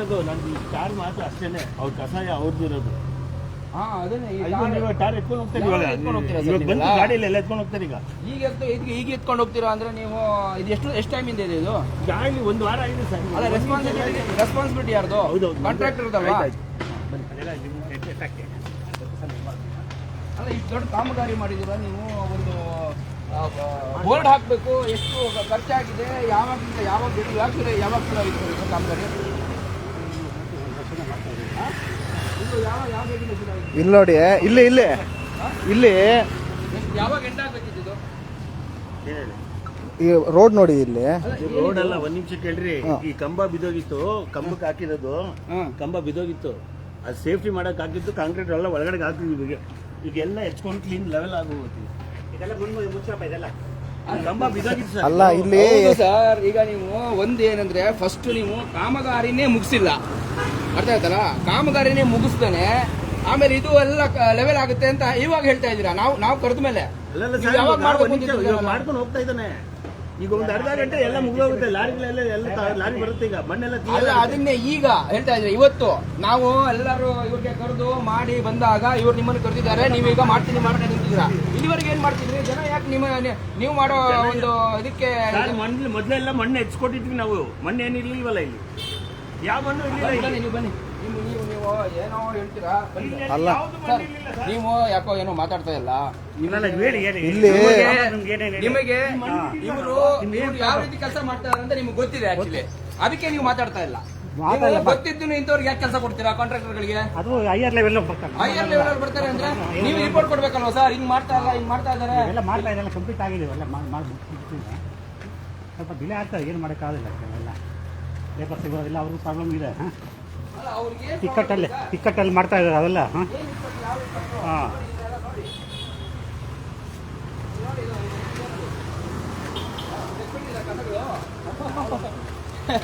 ಅದು ನಂದು ಟಾರ್ ಮಾತ್ರ ಅಷ್ಟೇನೆ. ಅವ್ರ ಕಸಾಯ ಅವ್ರದ್ದು ಇರೋದು ಹಾ ಅದನ್ನೇ ಈ ಇದು car- ನೀವು ಟಾರ್ ಎತ್ಕೊಂಡು ಹೋಗ್ತಾರೆ ಇವಾಗ ಎತ್ಕೊಂಡು ಹೋಗ್ತೀರಾ ಇವಾಗ ಸರ್ ಬಂದು ನೀವೆಲ್ಲ? ಗಾಡಿಯಲ್ಲಿ ಎಲ್ಲ ಎತ್ಕೊಂಡು ಹೋಗ್ತಾರೆ ಈಗ? ಈಗ ಎತ್ತು ಈಗ ಈಗ ಎತ್ಕೊಂಡು ಹೋಗ್ತೀರಾ ಅಂದ್ರೆ ನೀವು ಇದು ಎಷ್ಟು ಎಷ್ಟು ಟೈಮಿಂದ ಇದೆ ಇದು ಗಾಡಿ ಒಂದು ವಾರ ಆಗಿದೆ ಸರ್. ಅಲ್ಲ ರೆಸ್ಪಾನ್ಸಿಬಿಲಿಟಿ ರೆಸ್ಪಾನ್ಸಿಬಿಲಿಟಿ ಯಾರ್ದು? ಹೌದೌದು ಕಾಂಟ್ರಾಕ್ಟರ್ ಆಯ್ತು, ಆಯ್ತು. ಅದೆಲ್ಲ. ಅಲ್ಲ ಇಷ್ಟು ದೊಡ್ಡ ಕಾಮಗಾರಿ ಮಾಡಿದ್ದೀರಾ ನೀವು? ಒಂದು ಬೋರ್ಡ್ ಹಾಕ್ಬೇಕು. ಎಷ್ಟು ಖರ್ಚಾಗಿದೆ? ಯಾವಾಗಿಂದ ಯಾವಾಗ ಯಾವಾಗ ಶುರು ಯಾವಾಗ ಶುರು ಆಗಿತ್ತು ಇದು ಕಾಮಗಾರಿ ಹಾ? ಇದು ಯಾವ ಯಾವ ಡೇಟಿಂದ ಶುರು ಆಗಿತ್ತು? ಇಲ್ಲಿ ನೋಡಿ ಇಲ್ಲಿ ಇಲ್ಲಿ ಇಲ್ಲಿ. ಈ ರೋಡ್ ನೋಡಿ ಇಲ್ಲಿ. ರೋಡ್ ಅಲ್ಲ ಒಂದ್ ನಿಮಿಷ ಕೇಳ್ರಿ. ಈ ಕಂಬ ಬಿದ್ದೋಗಿತ್ತು ಕಂಬಕ್ಕೆ ಹಾಕಿರೋದು. ಕಂಬ ಬಿದ್ದೋಗಿತ್ತು. ಅದು ಸೇಫ್ಟಿ ಮಾಡಕ್ ಹಾಕಿದ್ದು ಕಾಂಕ್ರೀಟ್ ಎಲ್ಲ ಒಳಗಡೆ ಹಾಕಿದ್ವಿ ಈಗ. ಈಗ ಎಲ್ಲ ಹೆಚ್ಕೊಂಡು ಕ್ಲೀನ್ ಲೆವೆಲ್ ಆಗೋಗ್ತೀವಿ ಇದೆಲ್ಲ ಮುಂದೆ ಮುಚ್ಚಪ್ಪ ಇದೆಲ್ಲ. ಅಲ್ಲ ಇಲ್ಲಿ ಸರ್ ಈಗ ನೀವು ಒಂದೇನಂದ್ರೆ ಫಸ್ಟ್ ನೀವು ಕಾಮಗಾರಿನೇ ಮುಗಿಸಿಲ್ಲ. ಅರ್ಥ ಆಯ್ತಲ್ಲ? ಕಾಮಗಾರಿನೇ ಮುಗಿಸ್ತಾನೆ ಆಮೇಲೆ ಇದು ಎಲ್ಲ ಲೆವೆಲ್ ಆಗುತ್ತೆ ಅಂತ ಇವಾಗ ಹೇಳ್ತಾ ಇದ್ದೀರಾ? ನಾವು ನಾವು ಕರೆದ ಮೇಲೆ. ಮಾಡ್ಕೊಂಡು ಹೋಗ್ತಾ ಇದ್ದಾನೆ. ಈಗ ಒಂದು ಅರ್ಧ ಗಂಟೆ ಎಲ್ಲ ಮುಗಿದೋಗುತ್ತೆ ಲಾರಿಗಳೆಲ್ಲ ಎಲ್ಲ ಲಾರಿ ಬರುತ್ತೆ ಈಗ ಮಣ್ಣೆಲ್ಲ ಅಲ್ಲ. ಅದನ್ನೇ ಈಗ ಹೇಳ್ತಾ ಇದ್ರೆ ಇವತ್ತು ನಾವು ಎಲ್ಲರೂ ಇವ್ರಿಗೆ ಕರೆದು ಮಾಡಿ ಬಂದಾಗ ಇವ್ರು ನಿಮ್ಮನ್ನು ಕರೆದಿದ್ದಾರೆ ನೀವೀಗ ಈಗ ಮಾಡ್ತೀನಿ ಮಾಡ್ತೀನಿ ಅಂತಿದ್ದೀರಾ ಇಲ್ಲಿವರೆಗೆ ಏನ್ ಮಾಡ್ತಿದ್ರಿ? ಜನ ಯಾಕೆ ನಿಮ್ಮ ನೀವು ಮಾಡೋ ಒಂದು ಇದಕ್ಕೆ ಸರ್ ಮಣ್ಣು ಮೊದಲೆಲ್ಲ ಮಣ್ಣು ಹೆಚ್ಕೊಟ್ಟಿದ್ವಿ ನಾವು. ಮಣ್ಣು ಏನಿರ್ಲಿಲ್ವಲ್ಲ ಇಲ್ಲಿ? ಯಾವ ಮಣ್ಣು ಇರ್ಲಿಲ್ಲ ಇಲ್ಲಿ. ಬನ್ನಿ, ನೀವು ಬನ್ನಿ. ನೀವು ನೀವು ನೀವು ಏನೋ ಹೇಳ್ತೀರಾ? ಬನ್ನಿ. ಅಲ್ಲ. ಯಾವ್ದು ಸರ್. ನೀವು ಯಾಕೋ ಏನೋ ಮಾತಾಡ್ತಾ ಇಲ್ಲ? ಇಲ್ಲ, ಇಲ್ಲ, ಹೇಳಿ, ಹೇಳಿ. ಇಲ್ಲಿ- ನಿಮಗೆ- ಇವರು ಯಾವ ರೀತಿ ಕೆಲಸ ಮಾಡ್ತಾರೆ ಅಂತ ನಿಮ್ಗೆ ಗೊತ್ತಿದೆ ಆಕ್ಚುಲಿ ಅದಕ್ಕೆ ನೀವು ಮಾತಾಡ್ತಾ ಇಲ್ಲ. ಗೊತ್ತಿದ್ದು ಇಂಥವ್ರಿಗೆ ಯಾಕೆ ಕೆಲಸ ಕೊಡ್ತೀರಾ ಕಾಂಟ್ರಾಕ್ಟರ್ಗಳಿಗೆ ಅದು ಹೈಯರ್ ಲೆವೆಲ್ ಬರ್ತಾರೆ. ಹೈಯರ್ ಲೆವೆಲ್ ಅಲ್ಲಿ ಬರ್ತಾರೆ ಅಂದ್ರೆ ನೀವು ರಿಪೋರ್ಟ್ ಕೊಡ್ಬೇಕಲ್ವಾ ಸರ್? ಹಿಂಗ್ ಮಾಡ್ತಾ ಇಲ್ಲ ಹಿಂಗ್ ಮಾಡ್ತಾ ಇದಾರೆ ಎಲ್ಲ ಮಾಡ್ತಾ ಇದೆಲ್ಲ ಕಂಪ್ಲೀಟ್ ಆಗಿದೆ ಎಲ್ಲ ಮಾಡಿ ಸ್ವಲ್ಪ ಡಿಲೇ ಆಗ್ತದೆ ಏನು ಮಾಡೋಕ್ಕಾಗಲ್ಲ ಎಲ್ಲ. ಲೇಬರ್ ಸಿಗೋದಿಲ್ಲ ಅವ್ರಿಗೂ ಪ್ರಾಬ್ಲಮ್ ಇದೆ ಹಾಂ. ಅಲ್ಲ, ಅವ್ರಿಗೆ ಏನ್ ಟಿಕ್ಕಟ್ಟಲ್ಲಿ? ಟಿಕ್ಕಟ್ಟಲ್ಲಿ ಮಾಡ್ತಾ ಇದ್ದಾರೆ ಅದೆಲ್ಲ ಹಾಂ. ಹಾಂ.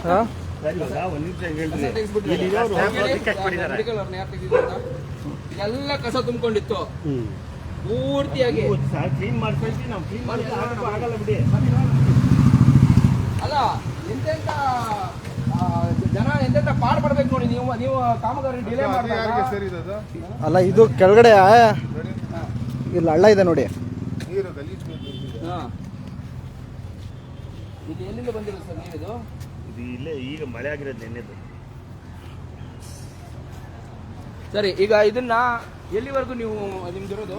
ಹಾ? ಎಲ್ಲ ಕಸ ತುಂಬಿಕೊಂಡಿತ್ತು. ಹ್ಞೂ ಪೂರ್ತಿಯಾಗಿ. ಸರ್ ಕ್ಲೀನ್ ಮಾಡ್ಕೊಳ್ತೀವಿ ನಾವು ಕ್ಲೀನ್ ಮಾಡಿ ಆಗಲ್ಲ ಬಿಡಿ. ಅಲ್ಲ ಎಂತೆಂತ ಆ, ಜನ ಎಂತೆಂತ ಪಾಡ್ ಪಡ್ಬೇಕು ನೋಡಿ ನೀವು ನೀವು ಕಾಮಗಾರಿ ಡಿಲೇ ಮಾಡ್ತಾರೆ ಅಲ್ಲ ಇದು ಕೆಳಗಡೆ ಇಲ್ಲಿ ಹಳ್ಳ ಇದೆ ನೋಡಿ. ಹಾ. ಇದು ಎಲ್ಲಿಂದ ಬಂದಿರೋದು ಸರ್ ನೀರಿದು ಇದು ಇಲ್ಲೇ ಈಗ ಮಳೆ ಆಗಿರೋದು ನೆನ್ನೆದು. ಸರಿ ಈಗ ಇದನ್ನ ಎಲ್ಲಿವರೆಗೂ ನೀವು ನಿಮ್ದಿರೋದು?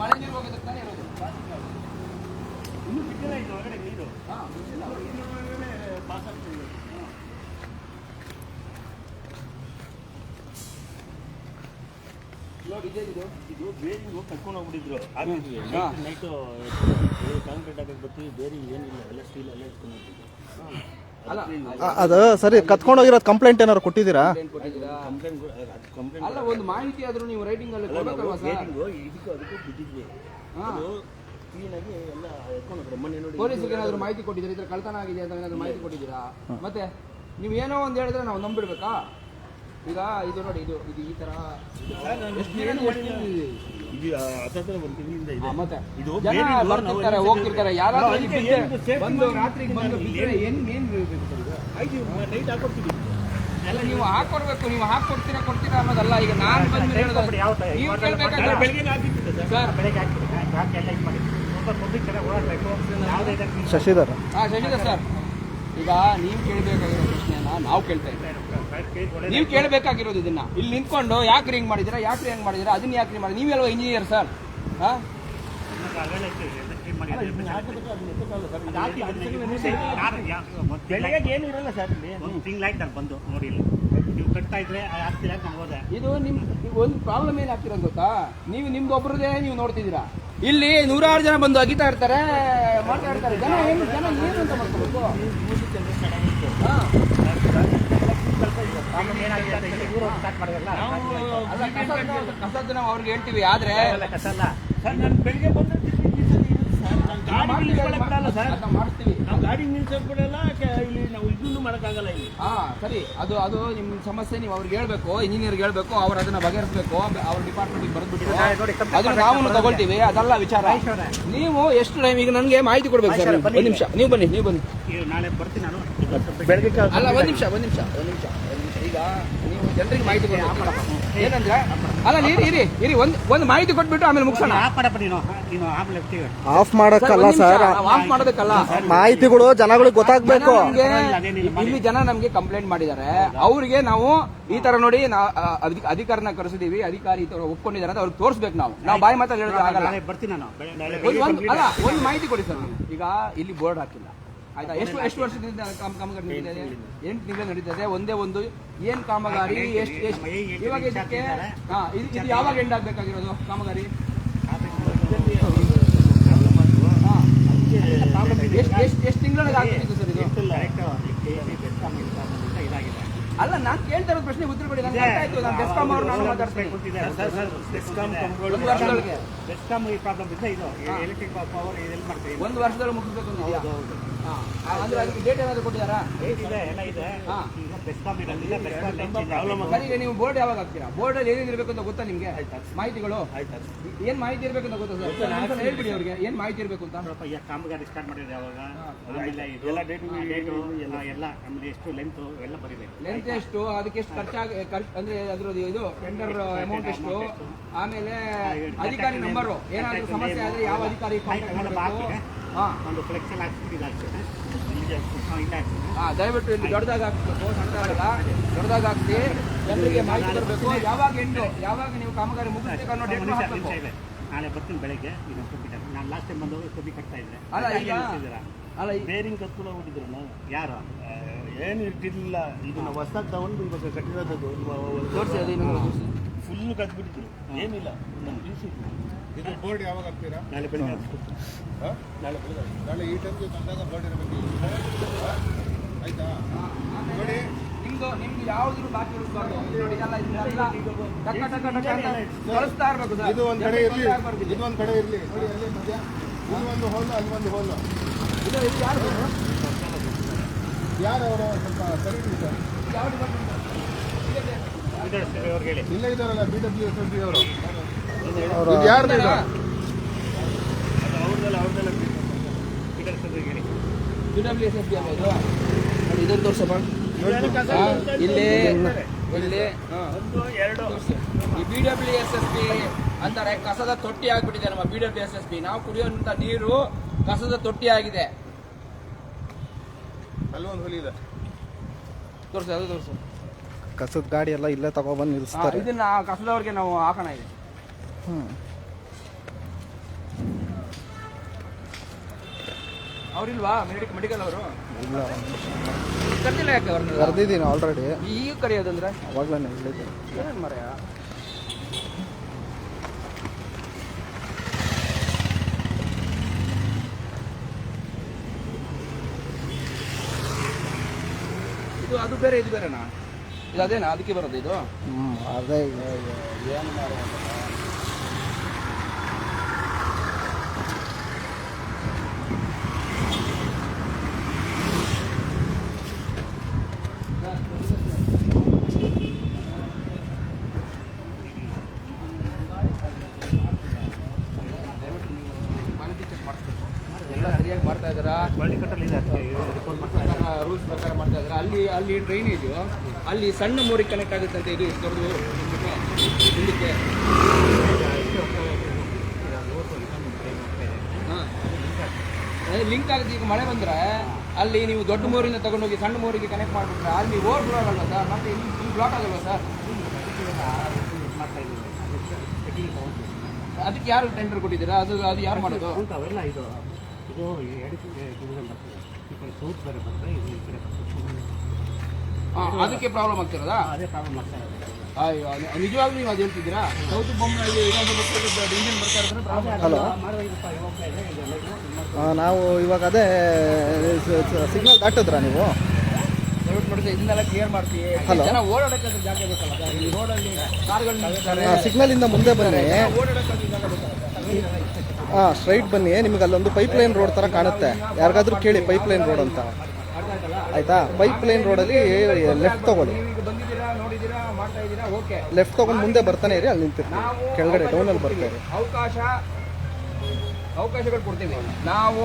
ಮಳೆ ನೀರು ಹೋಗೋದಕ್ಕೆ ತಾನೇ ಇರೋದು ಇನ್ನೂ ಬಿಟ್ಟಿಲ್ಲ ಇದು ಹೊರಗಡೆ ನೀರು ಹಾ, ಇಲ್ಲ. ಪಾಸ್ ಆಗ್ತಿದೆ ನೋಡಿ ಇದೇನಿದು ಇದು. ಬೇರಿಂಗ್ ಕರ್ಕೊಂಡು ಹೋಗ್ಬಿಟ್ಟಿದ್ರು. ಹಾಕಿದ್ವಿ ಹಾ. ನೈಟ್ ಕಾಂಕ್ರೀಟ್ ಹಾಕಕ್ಕೆ ಬರ್ತೀವಿ. ಬೇರಿಂಗ್ ಏನಿಲ್ಲ ಎಲ್ಲ ಸ್ಟೀಲ್ ಎಲ್ಲ ಅದು ಸರಿ ಕತ್ಕೊಂಡು ಹೋಗಿರೋದು ಕಂಪ್ಲೇಂಟ್ ಏನಾದ್ರು ಕೊಟ್ಟಿದ್ದೀರಾ? ಕಂಪ್ಲೇಂಟ್? ಕಂಪ್ಲೇಂಟ್ ಅಲ್ಲ ಒಂದು ಮಾಹಿತಿ ಆದರೂ ನೀವು ರೈಟಿಂಗ್ ಅಲ್ಲಿ ಕೊಡ್ಬೇಕಲ್ವಾ ಸರ್? ಬೇರಿಂಗು ಇದಕ್ಕೂ ಅದಕ್ಕೂ ಬಿದ್ದಿದ್ವಿ ಹಾ. ಅದು ಕ್ಲೀನಾಗಿ ಎಲ್ಲ ಎತ್ಕೊಂಡು ಹೋಗ್ತಾರೆ ಮೊನ್ನೆ ನೋಡಿ ಪೊಲೀಸರಿಗೆ ಏನಾದ್ರು ಮಾಹಿತಿ ಕೊಟ್ಟಿದ್ದೀರಾ? ಇದ್ರ ಕಳ್ತನ ಆಗಿದೆ ಅಂತ ಏನಾದರೂ ಮಾಹಿತಿ ಕೊಟ್ಟಿದ್ದೀರಾ? ಮತ್ತೆ ನೀವು ಏನೋ ಒಂದು ಹೇಳಿದ್ರೆ ನಾವು ನಂಬಿಡ್ಬೇಕಾ? ಈಗ ಇದು ನೋಡಿ ಇದು ಇದು ಈ ತರ ಮತ್ತೆ. ಬರ್ತಿರ್ತಾರೆ ಹೋಗ್ತಿರ್ತಾರೆ ಯಾರಾದ್ರೂ ಬಂದು ರಾತ್ರಿಗೆ ಬಂದು ಬಿದ್ದರೆ ಏನ್? ನೈಟ್ ಹಾಕೊಡ್ತೀವಿ. ನೀವು ಹಾಕೊಡ್ಬೇಕು ನೀವು ಹಾಕೊಡ್ತೀರಾ ಕೊಡ್ತೀರಾ ಅನ್ನೋದಲ್ಲ. ಈಗ ನಾನು ಬಂದು ನೀವು ಕೇಳ್ಬೇಕಾದ್ರೆ ಸರ್. ಬೆಳಗ್ಗೆ ಶಶಿಧರ್. ಹಾ ಶಶಿಧರ್ ಸರ್. ಈಗ ನೀವು ಕೇಳಬೇಕಾಗಿರೋ ಪ್ರಶ್ನೆಯನ್ನ ನಾವು ಕೇಳ್ತಾ ಇದ್ದೀವಿ. ನೀವು ಕೇಳಬೇಕಾಗಿರೋದು ಇದನ್ನ. ಇಲ್ಲಿ ನಿಂತ್ಕೊಂಡು ಯಾಕೆ ಹಿಂಗ್ ಮಾಡಿದಿರಾ ಯಾಕ್ರಿ ಹೆಂಗ್ ಮಾಡಿದಿರಾ ಅದನ್ನ ಯಾಕ್ರಿ ಮಾಡಿ ನೀವೆಲ್ವ ಇಂಜಿನಿಯರ್ ಸರ್ ಹಾ? ಬೆಳಗ್ಗೆ ಏನು ಇರಲ್ಲ ಸರ್ ಇಲ್ಲಿ ಒಂದು ತಿಂಗಳಾಯ್ತು ನಾನು ಬಂದು ನೋಡಿ ಇಲ್ಲಿ ನೀವು ಕಟ್ತಾ ಇದ್ರೆ ಹೋದೆ ಇದು ನಿಮ್ ಒಂದು ಪ್ರಾಬ್ಲಮ್ ಏನ್ ಆಗ್ತಿರೋದು ಗೊತ್ತಾ? ನೀವು ನಿಮ್ದು ಒಬ್ಬರದೇ ನೀವು ನೋಡ್ತಿದ್ದೀರಾ? ಇಲ್ಲಿ ನೂರಾರು ಜನ ಬಂದು ಅಗಿತಾ ಇರ್ತಾರೆ, ಮಾತಾಡ್ತಾರೆ. ಜನ ಏನು ಜನ ಏನು ಅಂತ ಮಾಡ್ಕೋಬೇಕು ಹಾ. ಪ್ರಾಬ್ಲಮ್ ಏನಾಗಿದೆ ಅಂತ ಇಲ್ಲಿ ಇವರು ಸ್ಟಾರ್ಟ್ ಮಾಡಿದ್ರಲ್ಲ ಅಲ್ಲ ಕಸದ ಕಸದ್ದು ನಾವು ಅವ್ರಿಗೆ ಹೇಳ್ತೀವಿ ಆದ್ರೆ ಕಸ ಅಲ್ಲ ಸರ್ ನಾನು ಬೆಳಿಗ್ಗೆ ಬಂದ್ರೆ ಗಾಡಿ ನಿಲ್ಸ್ಕೊಳಕ್ ಬಿಡಲ್ಲ ಸರ್ ಅದನ್ನ ಮಾಡಿಸ್ತೀವಿ ನಾವು ಗಾಡಿ ನಿಲ್ಸಕ್ಕೆ ಬಿಡಲ್ಲ ಇಲ್ಲಿ ನಾವು ಇದನ್ನು ಮಾಡೋಕ್ಕಾಗಲ್ಲ ಇಲ್ಲಿ ಹಾ ಸರಿ ಅದು ಅದು ನಿಮ್ಮ ಸಮಸ್ಯೆ ನೀವು ಅವ್ರಿಗೆ ಹೇಳ್ಬೇಕು ಇಂಜಿನಿಯರ್ಗೆ ಹೇಳ್ಬೇಕು ಅವ್ರು ಅದನ್ನ ಬಗೆಹರಿಸಬೇಕು ಅವ್ರ ಡಿಪಾರ್ಟ್ಮೆಂಟ್ಗೆ ಬರೆದ್ಬಿಟ್ಟು ಅದನ್ನ ನಾವು ತಗೊಳ್ತೀವಿ ಅದಲ್ಲ ವಿಚಾರ ನೀವು ಎಷ್ಟು ಟೈಮ್ ಈಗ ನನಗೆ ಮಾಹಿತಿ ಕೊಡ್ಬೇಕು ಸರ್ ಒಂದು ನಿಮಿಷ ನೀವು ಬನ್ನಿ ನೀವು ಬನ್ನಿ ನಾಳೆ ಬರ್ತೀನಿ ನಾನು ಬೆಳಗ್ಗೆ ಅಲ್ಲ ಒಂದ್ ನಿಮಿಷ ಒಂದ್ ನಿಮಿಷ ಈಗ ನೀವು ಜನರಿಗೆ ಮಾಹಿತಿ ಏನಂದ್ರೆ ಅಲ್ಲ ಇರಿ ಇರಿ ಇರಿ ಒಂದ್ ಒಂದ್ ಮಾಹಿತಿ ಕೊಟ್ಬಿಟ್ಟು ಆಮೇಲೆ ಮುಗಿಸೋಣ. ಆಫ್ ಮಾಡಕ್ಕಲ್ಲ ಸರ್ ಆಫ್ ಮಾಡೋದಕ್ಕಲ್ಲ. ಮಾಹಿತಿಗಳು ಜನಗಳಿಗೆ ಗೊತ್ತಾಗ್ಬೇಕು. ಇಲ್ಲಿ ಜನ ನಮ್ಗೆ ಕಂಪ್ಲೇಂಟ್ ಮಾಡಿದ್ದಾರೆ. ಅವ್ರಿಗೆ ನಾವು ಈ ತರ ನೋಡಿ ನಾವು ಅಧಿಕಾರನ ಕರೆಸಿದೀವಿ ಅಧಿಕಾರಿ ಈ ತರ ಒಪ್ಕೊಂಡಿದ್ದಾರೆ ಅಂತ ಅವ್ರಿಗೆ ತೋರಿಸ್ಬೇಕು ನಾವು. ನಾವು ಬಾಯಿ ಮಾತಾಡಿ ಹೇಳೋದು ಆಗಲ್ಲ. ಬರ್ತೀನಿ ನಾನು. ಒಂದು ಒಂದು ಅಲ್ಲ ಒಂದು ಮಾಹಿತಿ ಕೊಡಿ ಸರ್. ಈಗ ಇಲ್ಲಿ ಬೋರ್ಡ್ ಹಾಕಿಲ್ಲ. ಆಯ್ತಾ? ಎಷ್ಟು ಎಷ್ಟು ವರ್ಷದಿಂದ ಕಾಮ ಕಾಮಗಾರಿ ನಡೀತಿದೆ ಎಂಟು ತಿಂಗಳು ನಡೀತದೆ ಒಂದೇ ಒಂದು ಏನ್ ಕಾಮಗಾರಿ ಎಷ್ಟು ಎಷ್ಟು ಇವಾಗ ಇದಕ್ಕೆ ಹಾ ಇದು ಇದು ಯಾವಾಗ ಎಂಡ್ ಆಗ್ಬೇಕಾಗಿರೋದು ಕಾಮಗಾರಿ? ಹಾ. ಎಷ್ಟು ಎಷ್ಟು ಎಷ್ಟು ತಿಂಗಳಿಗೆ ಆಗ್ತಿತ್ತು ಸರ್ ಇದು? ಅಲ್ಲ ನಾನು ಕೇಳ್ತಾ ಇರೋ ಪ್ರಶ್ನೆ ಉತ್ತರ ಕೊಡಿ ನನಗೆ ಅರ್ಥ ಆಯ್ತು ನಾನು ಬೆಸ್ಕಾಂ ಅವ್ರು ನಾನು ಮಾತಾಡ್ತೀನಿ. ಬೆಸ್ಕಾಂ ಒಂದು ವರ್ಷದೊಳಗೆ. ಈ ಪ್ರಾಬ್ಲಮ್ ಇದೆ ಇದು ಎಲೆಕ್ಟ್ರಿಕ್ ಪವರ್ ಇದೆಲ್ಲ ಮಾಡ್ತೀವಿ ಒಂದು ವರ್ಷದಲ್ಲಿ ಮುಗಿಸ್ಬೇಕು ಅಂದ್ರೆ ಅದಕ್ಕೆ ಡೇಟ್ ಏನಾದ್ರು ಕೊಟ್ಟಿದ್ದಾರಾ? ಸರಿ ಈಗ ನೀವು ಬೋರ್ಡ್ ಯಾವಾಗ ಹಾಕ್ತೀರಾ? ಬೋರ್ಡ್ ಅಲ್ಲಿ ಏನೇನು ಇರಬೇಕು ಅಂತ ಗೊತ್ತಾ ನಿಮ್ಗೆ? ಮಾಹಿತಿಗಳು? ಏನ್ ಮಾಹಿತಿ ಇರಬೇಕು ಅಂತ ಗೊತ್ತಾ ಸರ್? ಹೇಳ್ಬಿಡಿ ಅವ್ರಿಗೆ. ಏನ್ ಮಾಹಿತಿ ಇರಬೇಕು ಅಂತ? ಕಾಮಗಾರಿ ಸ್ಟಾರ್ಟ್ ಮಾಡಿದ್ರೆ ಯಾವಾಗ? ಎಲ್ಲ ಹಾ, ಎಲ್ಲ ಎಲ್ಲ ಆಮೇಲೆ ಎಷ್ಟು ಲೆಂತ್ ಎಲ್ಲ ಬರೀಬೇಕು. ಲೆಂತ್ ಎಷ್ಟು? ಅದಕ್ಕೆ ಎಷ್ಟು ಖರ್ಚಾಗ ಖರ್ಚು ಅಂದ್ರೆ ಅದ್ರದ್ದು ಇದು ಟೆಂಡರ್ ಅಮೌಂಟ್ ಎಷ್ಟು? ಆಮೇಲೆ ಅಧಿಕಾರಿ ನಂಬರು ಏನಾದ್ರೂ ಸಮಸ್ಯೆ ಆದ್ರೆ ಯಾವ ಅಧಿಕಾರಿ ಕಾಂಟ್ಯಾಕ್ಟ್ ಮಾಡಬೇಕು? ಹಾ ಒಂದು ಫ್ಲೆಕ್ಸಲ್ ಹಾಕ್ಸ್ಬಿಟ್ಟು ಇದು ಇಲ್ಲಿಗೆ ಹಾಕ್ಸ್ಬಿಟ್ಟು, ಹಾ, ಇಲ್ಲೇ ಹಾ ದಯವಿಟ್ಟು ಇಲ್ಲಿ ದೊಡ್ಡದಾಗ ಹಾಕ್ಬೇಕು ಸಣ್ಣದಾಗಲ್ಲ ದೊಡ್ಡದಾಗ ಹಾಕ್ತಿ ಜನರಿಗೆ ಮಾಹಿತಿ ಬರಬೇಕು ಯಾವಾಗ ಎಂಡು ಯಾವಾಗ ನೀವು ಕಾಮಗಾರಿ ಮುಗಿಸ್ಬೇಕು ಅನ್ನೋ ಡೇಟ್ ಹಾಕ್ಬೇಕು. ನಾಳೆ ಬರ್ತೀನಿ ಬೆಳಗ್ಗೆ ಇದು ಕಂಪ್ಯೂಟರ್ ನಾನು ಲಾಸ್ಟ್ ಟೈಮ್ ಬಂದವರು ಕಬ್ಬಿ ಕಟ್ತಾ ಇದ್ರೆ ಅಲ್ಲ ಈಗ? ಅಲ್ಲ ಬೇರಿಂಗ್ ಕತ್ಕೊಂಡು ಹೋಗಿದ್ರು ಯಾರು? ಏನು ಇರ್ತಿರಲಿಲ್ಲ. ಇದು ನಾವು ಹೊಸದಾಗಿ ತಗೊಂಡು ಇವಾಗ ಕಟ್ಟಿರೋದು ತೋರಿಸಿ ಅದೇನು ಫುಲ್ ಕಟ್ಬಿಟ್ಟಿದ್ರು. ಏನಿಲ್ಲ ನಮ್ಮ ಪೀಸ್ ಇದು ಬೋರ್ಡ್ ಯಾವಾಗ ಹಾಕ್ತೀರಾ? ನಾಳೆ ಬೆಳಗ್ಗೆ. ನಾಳೆ ಬೆಳಗ್ಗೆ ನಾಳೆ ಈ ಟೈಮ್ಗೆ ಬಂದಾಗ ಬೋರ್ಡ್ ಇರಬೇಕು ಆಯ್ತಾ? ನೋಡಿ. ನಿಮ್ದು ನಿಮ್ದು ಯಾವ್ದು ಬಾಕಿ ಉಳಿಸ್ಬಾರ್ದು ಇದೆಲ್ಲ ಇದನ್ನೆಲ್ಲ ಟಕ ಟಕ ಟಕ ಅಂತ ಕಳಿಸ್ತಾ ಇರ್ಬೇಕು ಸರ್. ಇದು ಒಂದು ಕಡೆ ಇರ್ಲಿ. ಇದು. ಒಂದು ಕಡೆ ಇರ್ಲಿ. ನೋಡಿ ಅಲ್ಲಿ ಮಧ್ಯ. ಇದು ಒಂದು ಹೋಲ್ ಅಲ್ಲಿ ಒಂದು ಹೋಲ್ ಇದು ಇದು ಯಾರು ಯಾರು ಅವರು ಸ್ವಲ್ಪ ಸರಿ ಸರ್. ಇಲ್ಲ ಯಾವ ಡಿಪಾರ್ಟ್ಮೆಂಟ್ ಇದು ಸರಿ ಹೇಳಿ. ಇಲ್ಲೇ ಇದಾರಲ್ಲ B W S S B ಅವರು. ಅವ್ರ ಇದು ಯಾರ್ದು ಇದು? ಅದು ಅವ್ರದ್ದೆಲ್ಲ ಅವ್ರದ್ದೆಲ್ಲ ಇದು ಸರಿ ಹೇಳಿ B W S S B ಅಲ್ಲ ಇದು ನೋಡಿ ಇದನ್ನು ತೋರ್ಸಪ್ಪ ಇಲ್ಲಿ ಇಲ್ಲಿ ಎರಡು. ಈ B W S S P ಅಂತಾರೆ ಕಸದ ತೊಟ್ಟಿ ಆಗ್ಬಿಟ್ಟಿದೆ ನಮ್ಮ B W S S P ನಾವು ಕುಡಿಯುವಂತ ನೀರು ಕಸದ ತೊಟ್ಟಿ ಆಗಿದೆ. ಅಲ್ಲೊಂದು ಹೊಲಿ ಇದೆ. ತೋರ್ಸು ಅದು ತೋರಿಸು. ಕಸದ ಗಾಡಿ ಎಲ್ಲ ಇಲ್ಲೇ ತಗೊಬಂದು ನಿಲ್ಲಿಸ್ತಾರೆ ಇದನ್ನ ಕಸದವ್ರಿಗೆ ನಾವು ಹಾಕೋಣ ಇದೆ. ಅವ್ರಿಲ್ವಾ? ಮೆಡಿಕ್ ಮೆಡಿಕಲ್ ಅವರು? ಇಲ್ಲ. ಕರ್ತಿಲ್ಲ ಯಾಕೆ ಅವ್ರನ್ನ? ಕರೆದಿದ್ದೀನಿ ಆಲ್ರೆಡಿ ಈಗ ಕರೆಯೋದಂದ್ರೆ? ಅವಾಗಲೇ ಹೇಳಿದ್ದೆ. ಏನ್ ಮರೆಯ? ಇದು ಅದು ಬೇರೆ ಇದು ಬೇರೆನಾ? ಇದು ಅದೇನಾ? ಅದಕ್ಕೆ ಬರೋದು ಇದು? ಹ್ಞೂ ಅದೇ ಏನು ಎಲ್ಲ ಸರಿಯಾಗಿ ಮಾಡ್ತಾ ಇದ್ದಾರಾ ಕ್ವಾಲಿಟಿ ಕಟ್ಟಲ್ಲಿ ಇದೆ ಅದಕ್ಕೆ ರಿಪೋರ್ಟ್ ಮಾಡ್ತಾ ಪ್ರಕಾರ ರೂಲ್ಸ್ ಪ್ರಕಾರ ಮಾಡ್ತಾ ಇದ್ದಾರೆ ಅಲ್ಲಿ ಅಲ್ಲಿ ಡ್ರೈನೇಜು ಅಲ್ಲಿ ಸಣ್ಣ ಮೋರಿಗೆ ಕನೆಕ್ಟ್ ಆಗುತ್ತೆ ಅಂತ ಇದು ದೊಡ್ಡದು ಹಿಂದಕ್ಕೆ. ಲಿಂಕ್ ಆಗುತ್ತೆ, ಈಗ ಮಳೆ ಬಂದರೆ ಅಲ್ಲಿ ನೀವು ದೊಡ್ಡ ಮೋರಿಂದ ತಗೊಂಡೋಗಿ ಸಣ್ಣ ಮೋರಿಗೆ ಕನೆಕ್ಟ್ ಮಾಡಿಬಿಟ್ರೆ ಅಲ್ಲಿ ಓವರ್ ಫ್ಲೋ ಆಗಲ್ವಾ ಸರ್ ಮತ್ತೆ ಇಲ್ಲಿ ಬ್ಲಾಕ್ ಆಗಲ್ಲ ಸರ್ ಅದಕ್ಕೆ ಯಾರು ಟೆಂಡರ್ ಕೊಟ್ಟಿದ್ದೀರಾ? ಅದು ಅದು ಯಾರು ಮಾಡೋದು? ಇದು ಇದು ಎಡಿಟ್ ಡಿವಿಷನ್ ಬರ್ತದೆ? ಈ ಕಡೆ ಸೌತ್ ಬೇರೆ ಬರ್ತದೆ ಇದು ಈ ಕಡೆ ಹಾ, ಅದಕ್ಕೆ ಪ್ರಾಬ್ಲಮ್ ಆಗ್ತಿರೋದಾ? ಅದೇ ಪ್ರಾಬ್ಲಮ್ ಆಗ್ತಾ ಇದೆ ಅಯ್ಯೋ ನಿಜವಾಗ್ಲೂ ನೀವು ಅದು ಹೇಳ್ತಿದ್ದೀರಾ? ಸೌತ್ ಇಂಜಿನ್ ಬರ್ತಾ ಹಲೋ. ನಾವು ಇವಾಗ ಅದೇ ಸಿಗ್ನಲ್ ದಾಟಿದ್ರಾ ನೀವು? ದಯವಿಟ್ಟು ಮಾಡಿದ್ರೆ ಇದನ್ನೆಲ್ಲ ಕ್ಲಿಯರ್ ಮಾಡ್ತೀವಿ. ಜನ ಜಾಗ ಬೇಕಲ್ಲ ಈ ರೋಡಲ್ಲಿ ಕಾರ್ಗಳು ನಿಲ್ಲಿಸ್ತಾರೆ ಸಿಗ್ನಲ್ ಇಂದ ಮುಂದೆ ಬನ್ನಿ. ಓಡಾಡಕ್ಕೆ ಜಾಗ ಬೇಕಲ್ಲ ಹಾಂ ಸ್ಟ್ರೈಟ್ ಬನ್ನಿ. ನಿಮಗೆ ಅಲ್ಲೊಂದು ಪೈಪ್ ಲೈನ್ ರೋಡ್ ಥರ ಕಾಣುತ್ತೆ. ಯಾರಿಗಾದ್ರೂ ಕೇಳಿ ಪೈಪ್ ಲೈನ್ ರೋಡ್ ಅಂತ. ಆಯ್ತಾ? ಪೈಪ್ ಲೈನ್ ರೋಡಲ್ಲಿ ಲೆಫ್ಟ್ ತಗೊಳ್ಳಿ. ಲೆಫ್ಟ್ ತಗೊಂಡು ಮುಂದೆ ಬರ್ತಾನೆ ಇರಿ, ಅಲ್ಲಿ ನಿಂತಿರ್ತೀವಿ ಕೆಳಗಡೆ ಡೌನಲ್ಲಿ ಬರ್ತೀವಿ ಅವಕಾಶ, ಅವಕಾಶಗಳು ಕೊಡ್ತೀವಿ. ನಾವು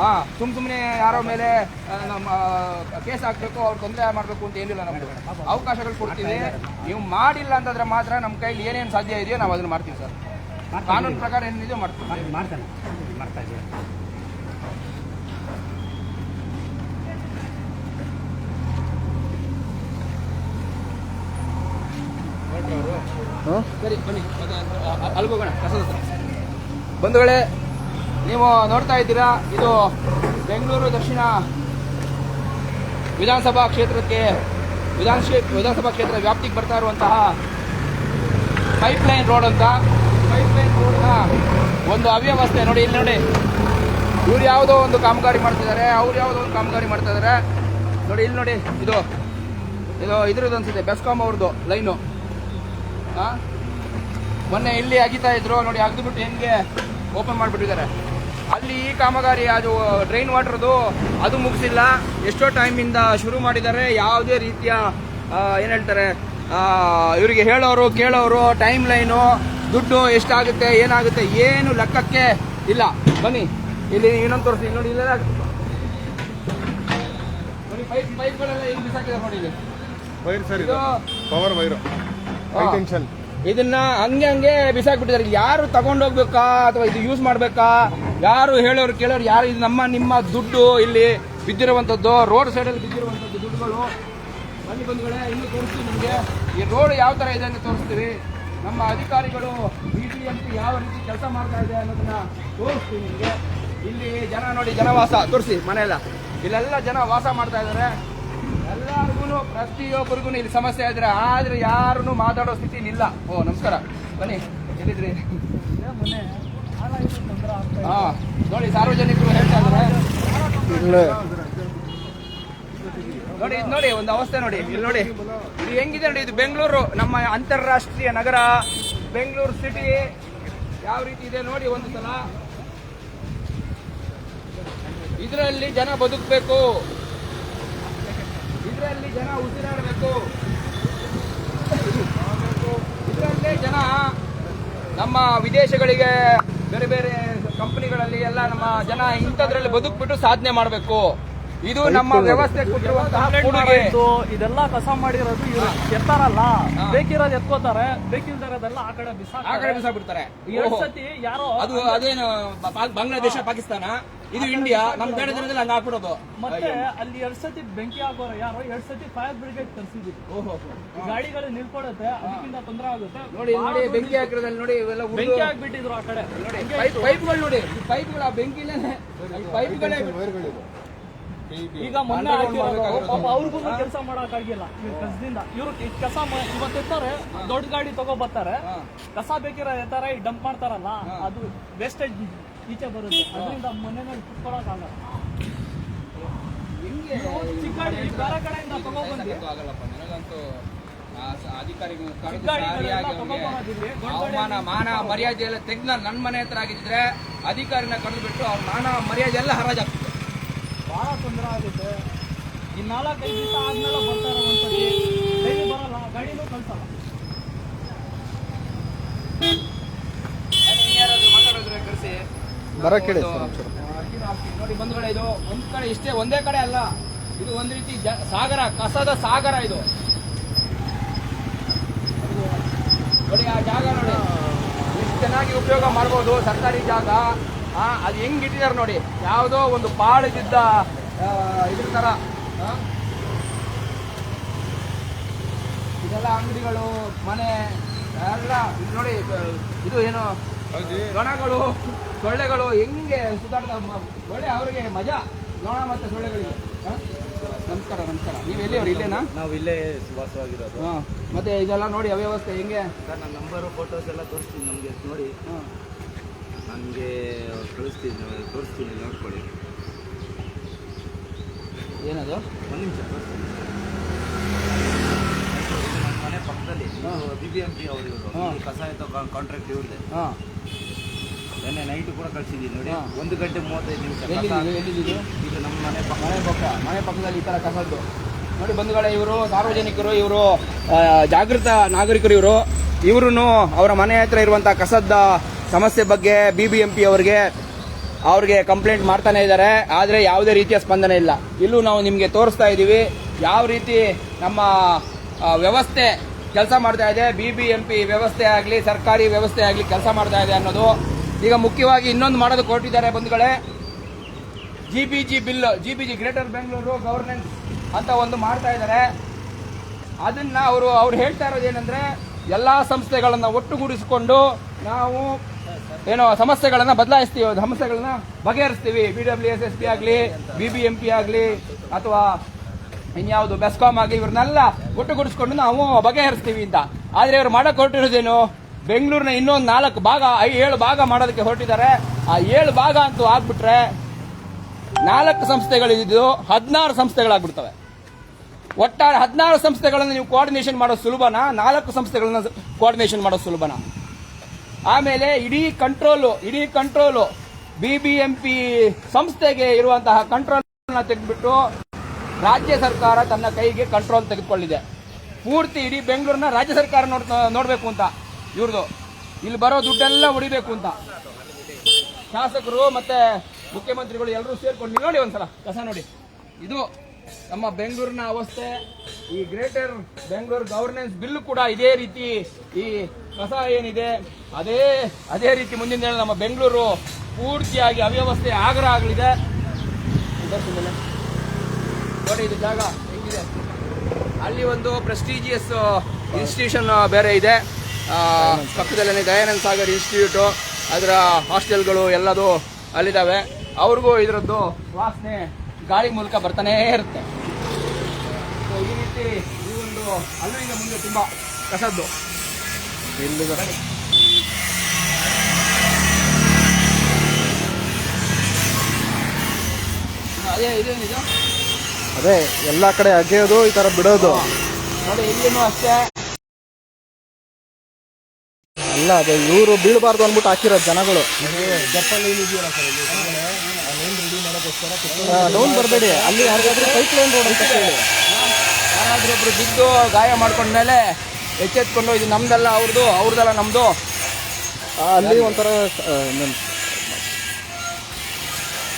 ಹಾ ಸುಮ್ ಸುಮ್ಮನೆ ಯಾರೋ ಮೇಲೆ ನಮ್ಮ ಕೇಸ್ ಹಾಕ್ಬೇಕು, ಅವ್ರು ತೊಂದರೆ ಮಾಡಬೇಕು ಅಂತ ಏನಿಲ್ಲ ನಮ್ಗೆ ಅವಕಾಶಗಳು ಕೊಡ್ತೀವಿ. ನೀವು ಮಾಡಿಲ್ಲ ಅಂತಂದ್ರೆ ಮಾತ್ರ ನಮ್ಮ ಕೈಲಿ ಏನೇನು ಸಾಧ್ಯ ಇದೆಯೋ ನಾವು ಅದನ್ನ ಮಾಡ್ತೀವಿ ಸರ್. ಕಾನೂನು ಪ್ರಕಾರ ಏನಿದೆ ಮಾಡ್ತೀನಿ ಮಾಡ್- ಮಾಡ್ತಾನೆ. ಮಾಡ್ತಾ ಇದ್ದೀವಿ ಹಾಂ ಸರಿ ಬನ್ನಿ. ಕಸದ ಬಂಧುಗಳೇ ನೀವು ನೋಡ್ತಾ ಇದ್ದೀರಾ ಇದು ಬೆಂಗಳೂರು ದಕ್ಷಿಣ ವಿಧಾನಸಭಾ ಕ್ಷೇತ್ರಕ್ಕೆ ವಿಧಾನ ವಿಧಾನಸಭಾ ಕ್ಷೇತ್ರ ವ್ಯಾಪ್ತಿಗೆ ಬರ್ತಾ ಇರುವಂತಹ ಪೈಪ್ಲೈನ್ ರೋಡ್ ಅಂತ ಒಂದು ಅವ್ಯವಸ್ಥೆ ನೋಡಿ, ಇಲ್ಲಿ ನೋಡಿ. ಇವ್ರು ಯಾವುದೋ ಒಂದು ಕಾಮಗಾರಿ ಮಾಡ್ತಿದ್ದಾರೆ, ಅವ್ರು ಯಾವುದೋ ಒಂದು ಕಾಮಗಾರಿ ಮಾಡ್ತಾ ಇದ್ದಾರೆ ನೋಡಿ, ಇಲ್ಲಿ ನೋಡಿ, ಇದು. ಇದು ಇದ್ರದ್ದು ಅನ್ಸುತ್ತೆ ಬೆಸ್ಕಾಮ್ ಅವ್ರದ್ದು ಲೈನು. ಹಾಂ ಮೊನ್ನೆ ಇಲ್ಲಿ ಅಗಿತಾ ಇದ್ರು, ನೋಡಿ, ಅಗ್ದುಬಿಟ್ಟು ಹೆಂಗೆ ಓಪನ್ ಮಾಡಿಬಿಟ್ಟಿದ್ದಾರೆ. ಅಲ್ಲಿ ಈ ಕಾಮಗಾರಿ, ಅದು ಡ್ರೈನ್ ವಾಟರ್ದು ಅದು ಮುಗಿಸಿಲ್ಲ. ಎಷ್ಟೋ ಟೈಮಿಂದ ಶುರು ಮಾಡಿದ್ದಾರೆ, ಯಾವುದೇ ರೀತಿಯ ಏನು ಹೇಳ್ತಾರೆ ಇವರಿಗೆ ಹೇಳೋರು, ಕೇಳೋರು ಟೈಮ್ ಲೈನು ದುಡ್ಡು ಎಷ್ಟಾಗುತ್ತೆ ಏನಾಗುತ್ತೆ ಏನು ಲೆಕ್ಕಕ್ಕೆ ಇಲ್ಲ. ಬನ್ನಿ ಇಲ್ಲಿ ಇನ್ನೊಂದು ತೋರಿಸಿ ನೋಡಿ ಇಲ್ಲೆಲ್ಲ ಪೈಪ್ ಪೈಪ್ಗಳೆಲ್ಲ ಇಲ್ಲಿ ಬಿಸಾಕಿದ್ದಾರೆ ನೋಡಿ ಇಲ್ಲಿ. ವೈರ್ ಸರ್ ಇದು. Power wire. ಹೈ. ಟೆನ್ಷನ್ ಇದನ್ನ ಹಂಗೆ ಹಂಗೆ ಬಿಸಾಕ್ಬಿಟ್ಟಿದ್ದಾರೆ. ಯಾರು ತಗೊಂಡೋಗ್ಬೇಕಾ ಅಥವಾ ಇದು ಯೂಸ್ ಮಾಡ್ಬೇಕಾ? ಯಾರು ಹೇಳೋರು ಕೇಳೋರು ಯಾರು? ಇದು ನಮ್ಮ ನಿಮ್ಮ ದುಡ್ಡು ಇಲ್ಲಿ ಬಿದ್ದಿರುವಂಥದ್ದು ರೋಡ್ ಸೈಡಲ್ಲಿ ಬಿದ್ದಿರುವಂಥದ್ದು ದುಡ್ಡುಗಳು. ಬನ್ನಿ ಬಂಧುಗಳೇ ಇನ್ನು ತೋರಿಸ್ತೀವಿ ನಿಮಗೆ. ಈ ರೋಡ್ ಯಾವ ಥರ ಇದೆ ಅಂತ ತೋರಿಸ್ತೀವಿ. ನಮ್ಮ ಅಧಿಕಾರಿಗಳು ಬಿ ಬಿ ಎಂ ಯಾವ ರೀತಿ ಕೆಲಸ ಮಾಡ್ತಾ ಇದೆ ಅನ್ನೋದನ್ನ ತೋರಿಸ್ತೀನಿ ನಿಮಗೆ. ಇಲ್ಲಿ ಜನ ನೋಡಿ ಜನವಾಸ ತೋರಿಸಿ ಮನೆಯೆಲ್ಲ. ಇಲ್ಲೆಲ್ಲ ಜನ ವಾಸ ಮಾಡ್ತಾ ಇದ್ದಾರೆ. ಎಲ್ಲರಿಗೂ ಪ್ರತಿಯೊಬ್ಬರಿಗೂ ಇಲ್ಲಿ ಸಮಸ್ಯೆ ಇದ್ರೆ ಆದರೆ ಯಾರೂ ಮಾತಾಡೋ ಸ್ಥಿತಿ ಇಲ್ಲ. ಓ ನಮಸ್ಕಾರ. ಬನ್ನಿ ಎಲ್ಲಿದ್ರಿ? ಹಾಂ ನೋಡಿ ಸಾರ್ವಜನಿಕರು ಹೇಳ್ತಾ ಇದ್ದಾರೆ. ಇಲ್ಲೇ. ನೋಡಿ ನೋಡಿ, ಒಂದು ಅವಸ್ಥೆ ನೋಡಿ. ಇಲ್ಲಿ ನೋಡಿ. ಇದು ಹೆಂಗಿದೆ ನೋಡಿ, ಇದು ಬೆಂಗಳೂರು, ನಮ್ಮ ಅಂತಾರಾಷ್ಟ್ರೀಯ ನಗರ, ಬೆಂಗಳೂರು ಸಿಟಿ ಯಾವ ರೀತಿ ಇದೆ ನೋಡಿ ಒಂದು ಸಲ. ಇದರಲ್ಲಿ ಜನ ಬದುಕಬೇಕು. ಇದರಲ್ಲಿ ಜನ ಉಸಿರಾಡಬೇಕು. ಇದರಲ್ಲೇ ಜನ ನಮ್ಮ ವಿದೇಶಗಳಿಗೆ, ಬೇರೆ ಬೇರೆ ಕಂಪನಿಗಳಲ್ಲಿ ಎಲ್ಲ ನಮ್ಮ ಜನ ಇಂಥದ್ರಲ್ಲಿ ಬದುಕ್ಬಿಟ್ಟು ಸಾಧನೆ ಮಾಡಬೇಕು. ಇದು ನಮ್ಮ ವ್ಯವಸ್ಥೆ ಇದೆಲ್ಲ ಕಸ ಮಾಡಿರೋದು ಇವ್ರು ಎತ್ತಾರಲ್ಲ. ಬೇಕಿರೋದು ಎತ್ಕೋತಾರೆ ಬೇಕಿಲ್ದಿರೋದೆಲ್ಲ ಆ ಕಡೆ ಬಿಸಾಕ ಆ ಕಡೆ ಬಿಸಾಕ್ಬಿಡ್ತಾರೆ. ಎರಡ್ ಸತಿ ಯಾರೋ ಅದು ಅದೇನು ಬಾಂಗ್ಲಾದೇಶ ಪಾಕಿಸ್ತಾನ? ಇದು ಇಂಡಿಯಾ ನಮ್ ಬೇಡ ದಿನದಲ್ಲಿ ಹಂಗ ಹಾಕ್ಬಿಡೋದು ಮತ್ತೆ ಅಲ್ಲಿ ಎರಡ್ ಸತಿ ಬೆಂಕಿ ಹಾಕೋರ ಯಾರು ಎರಡ್ ಸತಿ ಫೈರ್ ಬ್ರಿಗೇಡ್ ತರಿಸಿದ್ವಿ ಓಹೋ. ಗಾಡಿಗಳು ನಿಲ್ಕೊಡುತ್ತೆ ಅದಕ್ಕಿಂತ ತೊಂದರೆ ಆಗುತ್ತೆ. ನೋಡಿ ನೋಡಿ ಬೆಂಕಿ ಹಾಕಿರೋದ್ರಲ್ಲಿ ನೋಡಿ ಇವೆಲ್ಲ ಬೆಂಕಿ ಹಾಕ್ಬಿಟ್ಟಿದ್ರು ಆ ಕಡೆ. ನೋಡಿ ಪೈಪ್ ಪೈಪ್ಗಳು ನೋಡಿ ಈ ಪೈಪ್ಗಳು ಆ ಬೆಂಕಿಲೇನೆ ಪೈಪ್ಗಳೇ ವೈರ್ಗಳಿದು. ಈಗ ಮೊನ್ನೆ ಪಾಪ ಅವ್ರಿಗೂ ಕೆಲಸ ಮಾಡಕ್ಕಾಗಿಲ್ಲ ಇವ್ರ ಕಸದಿಂದ. ಇವ್ರು ಕಸ ಇವತ್ತಿರ್ತಾರೆ ದೊಡ್ಡ ಗಾಡಿ ತಗೋ ಬರ್ತಾರೆ. ಕಸ ಬೇಕಿರೋ ಎತ್ತಾರೆ ಡಂಪ್ ಮಾಡ್ತಾರಲ್ಲ ಅದು ವೇಸ್ಟೇಜ್ ಈಚೆ ಬರುತ್ತೆ. ಅದರಿಂದ ಮನೆಯಲ್ಲಿ ಕುತ್ಕೊಳಕ್ಕಾಗಲ್ಲ ಆಗಲ್ಲ. ಚಿಕ್ಕ ಗಾಡಿ ಬೇರೆ ಕಡೆಯಿಂದ ಅಧಿಕಾರಿಗಳು ಅವಮಾನ ಮಾನ ಮರ್ಯಾದೆ ಎಲ್ಲ ತೆಗ್ದ ನನ್ನ ಮನೆ ಹತ್ರ ಆಗಿದ್ರೆ ಅಧಿಕಾರಿನ ಕರೆದು ಬಿಟ್ಟು ಅವ್ರ ಮಾನ ಮರ್ಯಾದೆ ಎಲ್ಲ ಹರಾಜಾಗ್ತದೆ. ಬಹಳ ತೊಂದರೆ ಆಗುತ್ತೆ. ಇನ್ನು ನಾಲ್ಕೈದು ದಿವಸ ಆದ್ಮೇಲೆ ಬರ್ತಾರೆ ಒಂದ್ಸತಿ ಡೈಲಿ ಬರಲ್ಲ ಗಾಡಿನೂ ಕಳ್ಸಲ್ಲ. ಬರಕ್ಕೆ ಹೇಳಿ. ನೋಡಿ ಬಂಧುಗಳೇ ಇದು ಒಂದ್ ಕಡೆ ಇಷ್ಟೇ ಒಂದೇ ಕಡೆ ಅಲ್ಲ. ಇದು ಒಂದ್ ರೀತಿ ಸಾಗರ ಕಸದ ಸಾಗರ ಇದು. ನೋಡಿ ಆ ಜಾಗ ನೋಡಿ. ಎಷ್ಟು ಚೆನ್ನಾಗಿ ಉಪಯೋಗ ಮಾಡ್ಬೋದು ಸರ್ಕಾರಿ ಜಾಗ. ಅದು ಹೆಂಗೆ ಇಟ್ಟಿದ್ದಾರೆ ನೋಡಿ. ಯಾವುದೋ ಒಂದು ಪಾಳಿದ್ದ ಇದ್ರ ಥರ? ಇದೆಲ್ಲ ಅಂಗಡಿಗಳು ಮನೆ ಎಲ್ಲ ನೋಡಿ ಇದು- ಏನು ಗಣಗಳು ಸೊಳ್ಳೆಗಳು ಹೆಂಗೆ ಸುತ್ತಾಡ್ತಾ ಒಳ್ಳೆ ಅವರಿಗೆ ಮಜಾ. ಗಣ ಮತ್ತೆ ಸೊಳ್ಳೆಗಳಿಗೆ? ನಮಸ್ಕಾರ ನಮಸ್ಕಾರ. ನೀವು ಎಲ್ಲಿಯವ್ರು? ಇಲ್ಲೇನಾ? ನಾವು ಇಲ್ಲೇ ವಾಸವಾಗಿರೋದು ಹಾಂ. ಮತ್ತೆ ಇದೆಲ್ಲ ನೋಡಿ ಅವ್ಯವಸ್ಥೆ ಹೆಂಗೆ? ಸರ್ ನನ್ನ ನಂಬರು ಫೋಟೋಸ್ ಎಲ್ಲ ತೋರಿಸ್ತೀನಿ ನಮಗೆ ನೋಡಿ. ಹಾ. ನನಗೆ ಕಳಿಸ್ತೀನಿ ತೋರಿಸ್ತೀನಿ ನೋಡ್ಕೊಳ್ಳಿ. ಏನದು? ಒಂದು ನಿಮಿಷ ತೋರಿಸ್ತೀನಿ. ನನ್ನ ಮನೆ ಪಕ್ಕದಲ್ಲಿ ಬಿ ಬಿ ಎಂ ಪಿ ಅವರು ಕಸ. ಕಸ ಕಾಂಟ್ರಾಕ್ಟ್ ಇವ್ರದ್ದೆ ಹಾಂ. ನೆನ್ನೆ ನೈಟ್ ಕೂಡ ಕಳಿಸಿದ್ದೀನಿ ನೋಡಿ. ಒಂದು ಗಂಟೆ ಮೂವತ್ತೈದು ನಿಮಿಷ ಇದು? ನಮ್ಮ ಮನೆ ಪಕ್ಕ. ಮನೆ ಪಕ್ಕ. ಮನೆ ಪಕ್ಕದಲ್ಲಿ ಈ ಥರ ಕಸದ್ದು. ನೋಡಿ ಬಂಧುಗಳೇ ಇವರು ಸಾರ್ವಜನಿಕರು ಇವರು ಜಾಗೃತ ನಾಗರಿಕರು ಇವರು. ಇವರು ಅವರ ಮನೆ ಹತ್ರ ಇರುವಂಥ ಕಸದ ಸಮಸ್ಯೆ ಬಗ್ಗೆ ಬಿ ಬಿ ಎಂ ಪಿ ಅವರಿಗೆ, ಅವ್ರಿಗೆ ಕಂಪ್ಲೇಂಟ್ ಮಾಡ್ತಾನೆ ಇದ್ದಾರೆ. ಆದರೆ ಯಾವುದೇ ರೀತಿಯ ಸ್ಪಂದನೆ ಇಲ್ಲ. ಇಲ್ಲೂ ನಾವು ನಿಮಗೆ ತೋರಿಸ್ತಾ ಇದ್ದೀವಿ. ಯಾವ ರೀತಿ ನಮ್ಮ ವ್ಯವಸ್ಥೆ ಕೆಲಸ ಮಾಡ್ತಾ ಇದೆ. ಬಿ ಬಿ ಎಂ ಪಿ ವ್ಯವಸ್ಥೆ ಆಗಲಿ, ಸರ್ಕಾರಿ ವ್ಯವಸ್ಥೆ ಆಗಲಿ ಕೆಲಸ ಮಾಡ್ತಾ ಇದೆ ಅನ್ನೋದು. ಈಗ ಮುಖ್ಯವಾಗಿ ಇನ್ನೊಂದು ಮಾಡೋದು ಕೊಟ್ಟಿದ್ದಾರೆ ಬಂಧುಗಳೇ. G B G bill G B G greater Bengaluru governance ಅಂತ ಒಂದು ಮಾಡ್ತಾ ಇದ್ದಾರೆ. ಅದನ್ನು ಅವರು, ಅವ್ರು ಹೇಳ್ತಾ ಇರೋದು ಏನಂದ್ರೆ ಎಲ್ಲಾ ಸಂಸ್ಥೆಗಳನ್ನು ಒಟ್ಟುಗೂಡಿಸಿಕೊಂಡು ನಾವು ಏನೋ ಸಮಸ್ಯೆಗಳನ್ನ ಬದಲಾಯಿಸ್ತೀವಿ ಸಮಸ್ಯೆಗಳನ್ನ ಬಗೆಹರಿಸ್ತೀವಿ. B W S S P ಆಗಲಿ ಬಿ ಬಿ ಎಂ ಪಿ ಆಗಲಿ, ಅಥವಾ ಇನ್ಯಾವುದು ಬೆಸ್ಕಾಮ್ ಆಗಲಿ, ಇವ್ರನ್ನೆಲ್ಲ ಒಟ್ಟುಗೂಡಿಸ್ಕೊಂಡು ನಾವು ಬಗೆಹರಿಸ್ತೀವಿ ಅಂತ. ಆದ್ರೆ ಇವ್ರು ಮಾಡಕ್ ಹೊರಟಿರೋದೇನು? ಬೆಂಗಳೂರಿನ ಇನ್ನೊಂದು ನಾಲ್ಕು ಭಾಗ ಏಳು ಭಾಗ ಮಾಡೋದಕ್ಕೆ ಹೊರಟಿದ್ದಾರೆ. ಆ ಏಳು ಭಾಗ ಅಂತೂ ಆಗ್ಬಿಟ್ರೆ ನಾಲ್ಕು ಸಂಸ್ಥೆಗಳಿದ್ದು ಹದಿನಾರು ಸಂಸ್ಥೆಗಳಾಗ್ಬಿಡ್ತವೆ. ಒಟ್ಟಾರೆ ಹದಿನಾರು ಸಂಸ್ಥೆಗಳನ್ನು ನೀವು ಕೋಆರ್ಡಿನೇಷನ್ ಮಾಡೋದು ಸುಲಭನಾ? ನಾಲ್ಕು ಸಂಸ್ಥೆಗಳನ್ನ ಕೋಆರ್ಡಿನೇಷನ್ ಮಾಡೋದು ಸುಲಭನಾ? ಆಮೇಲೆ ಇಡೀ ಕಂಟ್ರೋಲು ಇಡೀ control B B M P ಸಂಸ್ಥೆಗೆ ಇರುವಂತಹ ಕಂಟ್ರೋಲ್ ತೆಗೆದುಬಿಟ್ಟು ರಾಜ್ಯ ಸರ್ಕಾರ ತನ್ನ ಕೈಗೆ ಕಂಟ್ರೋಲ್ ತೆಗೆದುಕೊಳ್ಳಿದೆ ಪೂರ್ತಿ ಇಡೀ ಬೆಂಗಳೂರನ್ನ ರಾಜ್ಯ ಸರ್ಕಾರ ನೋಡ್, ನೋಡಬೇಕು ಅಂತ ಇವ್ರದ್ದು ಇಲ್ಲಿ ಬರೋ ದುಡ್ಡೆಲ್ಲ ಹೊಡಿಬೇಕು ಅಂತ. ಶಾಸಕರು ಮತ್ತೆ ಮುಖ್ಯಮಂತ್ರಿಗಳು ಎಲ್ಲರೂ ಸೇರ್ಕೊಂಡು ನೋಡಿ ಒಂದ್ಸಲ, ಕಸ ನೋಡಿ. ಇದು ನಮ್ಮ ಬೆಂಗಳೂರಿನ ಅವಸ್ಥೆ, ಈ ಗ್ರೇಟರ್ ಬೆಂಗಳೂರು ಗವರ್ನೆನ್ಸ್ ಬಿಲ್ ಕೂಡ ಇದೇ ರೀತಿ ಈ ಕಸ ಏನಿದೆ, ಅದೇ ಅದೇ ರೀತಿ ಮುಂದಿನ ದಿನ ನಮ್ಮ ಬೆಂಗಳೂರು ಪೂರ್ತಿಯಾಗಿ ಅವ್ಯವಸ್ಥೆ ಆಗ್ರಹ ಆಗಲಿದೆ. ನೋಡಿ ಇದು ಜಾಗ ಹೆಂಗಿದೆ. ಅಲ್ಲಿ ಒಂದು ಪ್ರೆಸ್ಟೀಜಿಯಸ್ ಇನ್ಸ್ಟಿಟ್ಯೂಷನ್ ಬೇರೆ ಇದೆ. ಪಕ್ಕದಲ್ಲೇ ದಯಾನಂದ ಸಾಗರ್ ಇನ್ಸ್ಟಿಟ್ಯೂಟು ಅದರ ಹಾಸ್ಟೆಲ್ಗಳು ಎಲ್ಲದು ಅಲ್ಲಿದ್ದಾವೆ. ಅವ್ರಿಗೂ ಇದರದ್ದು ವಾಸನೆ ಗಾಳಿ ಮೂಲಕ ಬರ್ತಾನೇ ಇರುತ್ತೆ. So, ಈ ರೀತಿ ಈ ಒಂದು ಅಲ್ಲಿಂದ ಮುಂದೆ ತುಂಬ ಕಸದ್ದು. ಅದೇ ಇದೇನಿದು ಅದೇ ಎಲ್ಲ ಕಡೆ ಅಗೆಯೋದು ಈ ಥರ ಬಿಡೋದು. ನೋಡಿ ಇಲ್ಲಿನೂ ಅಷ್ಟೇ. ಅಲ್ಲ ಅದೇ ಇವರು ಬೀಳಬಾರ್ದು ಅಂದ್ಬಿಟ್ಟು ಹಾಕಿರೋದು ಜನಗಳು. ಲೋನ್ ಬರಬೇಡಿ. ಅಲ್ಲಿ ಯಾರಿಗಾದ್ರೂ ಪೈಪ್ ಲೈನ್ ರೋಡ್ ಅಂತ ಕೇಳಿ. ಯಾರಾದರೂ ಒಬ್ರು ಬಿದ್ದು ಗಾಯ ಮಾಡ್ಕೊಂಡ್ಮೇಲೆ ಎಚ್ಚೆತ್ಕೊಂಡು ಇದು ನಮ್ದಲ್ಲ ಅವ್ರದ್ದು ಅವ್ರದಲ್ಲ ನಮ್ಮದು ಅಲ್ಲಿ ಒಂಥರ